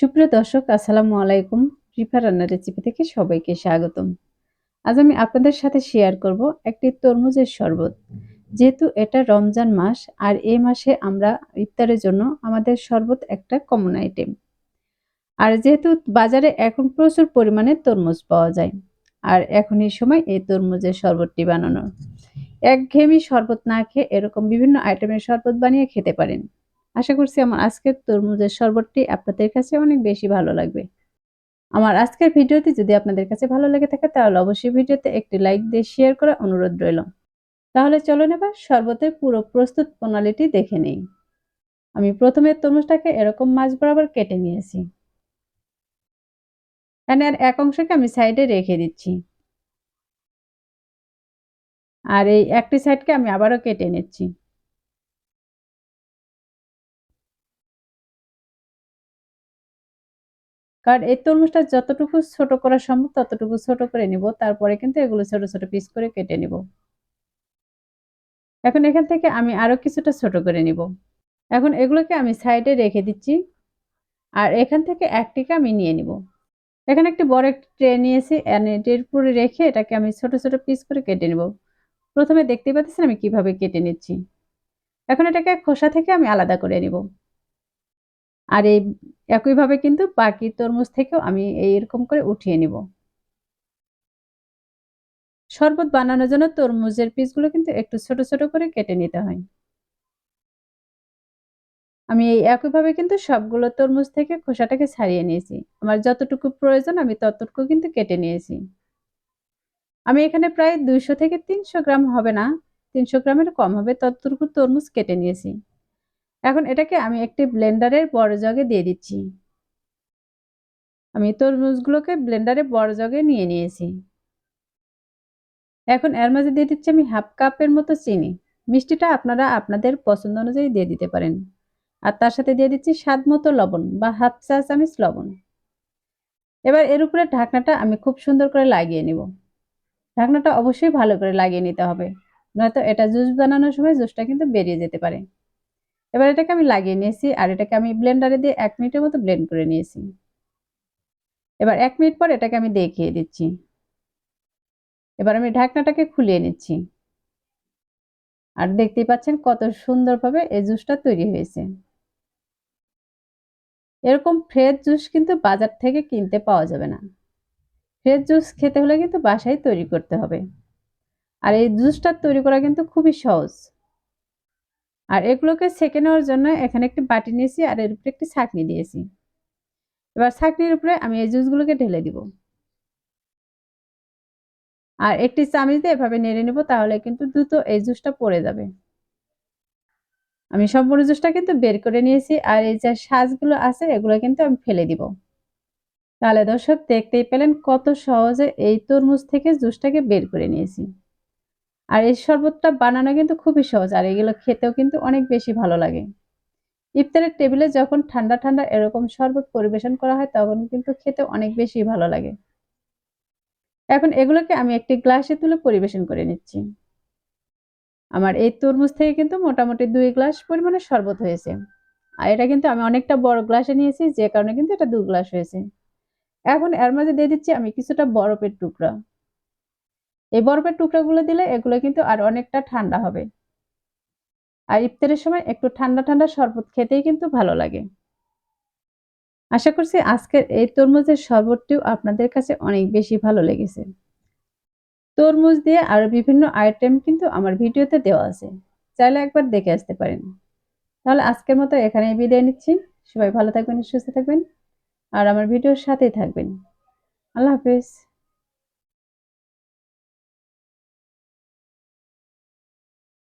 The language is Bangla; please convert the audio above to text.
সুপ্রিয় দর্শক, আসসালামু আলাইকুম। রিফা রান্নার রেসিপি থেকে সবাইকে স্বাগতম। আজ আমি আপনাদের সাথে শেয়ার করব একটি তরমুজের শরবত। যেহেতু এটা রমজান মাস, আর এই মাসে আমরা ইফতারের জন্য আমাদের শরবত একটা কমন আইটেম আর যেহেতু বাজারে এখন প্রচুর পরিমাণে তরমুজ পাওয়া যায়, আর এখন এই সময় এই তরমুজের শরবতটি বানানোর একঘেয়েমি শরবত না খেয়ে এরকম বিভিন্ন আইটেমের শরবত বানিয়ে খেতে পারেন। আশা করছি আমার আজকের তরমুজের শরবতটি আপনাদের কাছে অনেক বেশি ভালো লাগবে। আমার আজকের ভিডিওটি যদি আপনাদের কাছে ভালো লেগে থাকে, তাহলে অবশ্যই ভিডিওতে একটি লাইক দিয়ে শেয়ার করা অনুরোধ রইল। তাহলে চলো এবার শরবতের পুরো প্রস্তুত প্রণালীটি দেখে নেই। আমি প্রথমে তরমুজটাকে এরকম মাছ বরাবর কেটে নিয়েছি। এখানে আর এক অংশকে আমি সাইডে রেখে দিচ্ছি। আর এই একটি সাইডকে আমি আবারও কেটে নিচ্ছি। কারণ এই তরমুজটা যতটুকু ছোট করা সম্ভব, ততটুকু ছোট করে নিব। তারপরে কিন্তু এগুলো ছোট ছোট পিস করে কেটে নিব। এখন এখান থেকে আমি আরও কিছুটা ছোট করে নিব। এখন এগুলোকে আমি সাইডে রেখে দিচ্ছি। আর এখান থেকে একটিকে আমি নিয়ে নিব। এখানে একটি বড় একটি ট্রে নিয়েছি। এর পুরে রেখে এটাকে আমি ছোট ছোট পিস করে কেটে নিব। প্রথমে দেখতে পাচ্ছেন আমি কীভাবে কেটে নিচ্ছি। এখন এটাকে খোসা থেকে আমি আলাদা করে নিব। আর এই একইভাবে কিন্তু বাকি তরমুজ থেকেও আমি এইরকম করে উঠিয়ে নিব। শরবত বানানোর জন্য তরমুজের পিসগুলো কিন্তু একটু ছোট ছোট করে কেটে নিতে হয়। আমি এই একইভাবে কিন্তু সবগুলো তরমুজ থেকে খোসাটাকে ছাড়িয়ে নিয়েছি। আমার যতটুকু প্রয়োজন আমি ততটুকু কিন্তু কেটে নিয়েছি। আমি এখানে প্রায় দুইশো থেকে তিনশো গ্রাম হবে না, তিনশো গ্রামের কম হবে ততটুকু তরমুজ কেটে নিয়েছি। এখন এটাকে আমি একটি ব্লেন্ডারের বড় জগে দিয়ে দিচ্ছি। আমি তরমুজগুলোকে ব্লেন্ডারে বড় জগে নিয়ে নিয়েছি। এখন এর মাঝে দিয়ে দিচ্ছি আমি হাফ কাপের মতো চিনি। মিষ্টিটা আপনারা আপনাদের পছন্দ অনুযায়ী দিয়ে দিতে পারেন। আর তার সাথে দিয়ে দিচ্ছি স্বাদ মতো লবণ বা হাফ চা চামিচ লবণ। এবার এর উপরে ঢাকনাটা আমি খুব সুন্দর করে লাগিয়ে নিব। ঢাকনাটা অবশ্যই ভালো করে লাগিয়ে নিতে হবে। নয়তো এটা জুস বানানোর সময় জুসটা কিন্তু বেরিয়ে যেতে পারে। এবার এটাকে আমি লাগিয়ে নিয়েছি, আর এটাকে আমি ব্লেন্ডারে দিয়ে এক মিনিটের মতো ব্লেন্ড করে নিয়েছি। এবার এক মিনিট পর এটাকে আমি দেখিয়ে দিচ্ছি। এবার আমি ঢাকনাটাকে খুলিয়ে নিচ্ছি। আর দেখতেই পাচ্ছেন কত সুন্দরভাবে এই জুসটা তৈরি হয়েছে। এরকম ফ্রেশ জুস কিন্তু বাজার থেকে কিনতে পাওয়া যাবে না। ফ্রেশ জুস খেতে হলে কিন্তু বাসায় তৈরি করতে হবে। আর এই জুসটা তৈরি করা কিন্তু খুবই সহজ। আর এগুলোকে সেকে নেওয়ার জন্য এখানে একটি বাটি নিয়েছি আর এর উপরে একটি ছাকনি দিয়েছি। এবার ছাকনির উপরে আমি এই জুসগুলোকে ঢেলে দিব। আর একটি চামিচ দিয়ে এভাবে নেড়ে নেব তাহলে কিন্তু দ্রুত এই জুসটা পড়ে যাবে। আমি সম্পূর্ণ জুসটা কিন্তু বের করে নিয়েছি আর এই যে সাজগুলো আছে এগুলো কিন্তু আমি ফেলে দিব। তাহলে দর্শক দেখতেই পেলেন কত সহজে এই তরমুজ থেকে জুসটাকে বের করে নিয়েছি। আর এই শরবতটা বানানো কিন্তু খুবই সহজ, আর এগুলো খেতেও কিন্তু অনেক বেশি ভালো লাগে। ইফতারের টেবিলে যখন ঠান্ডা ঠান্ডা এরকম শরবত পরিবেশন করা হয়, তখন কিন্তু খেতে অনেক বেশি ভালো লাগে। এখন এগুলোকে আমি একটি গ্লাসে তুলে পরিবেশন করে নিচ্ছি। আমার এই তরমুজ থেকে কিন্তু মোটামুটি দুই গ্লাস পরিমাণে শরবত হয়েছে। আর এটা কিন্তু আমি অনেকটা বড় গ্লাসে নিয়েছি, যে কারণে কিন্তু এটা দু গ্লাস হয়েছে। এখন এর মাঝে দিয়ে দিচ্ছি আমি কিছুটা বরফের টুকরা। এই বরফের টুকরাগুলো দিলে এগুলো কিন্তু আর অনেকটা ঠান্ডা হবে। আর ইফতারের সময় একটু ঠান্ডা ঠান্ডা শরবত খেতেই কিন্তু ভালো লাগে। আশা করছি আজকের এই তরমুজের শরবতটিও আপনাদের কাছে অনেক বেশি ভালো লেগেছে। তরমুজ দিয়ে আরও বিভিন্ন আইটেম কিন্তু আমার ভিডিওতে দেওয়া আছে। চাইলে একবার দেখে আসতে পারেন। তাহলে আজকের মতো এখানে বিদায় নিচ্ছি। সবাই ভালো থাকবেন, সুস্থ থাকবেন। আর আমার ভিডিওর সাথেই থাকবেন। আল্লাহ হাফেজ।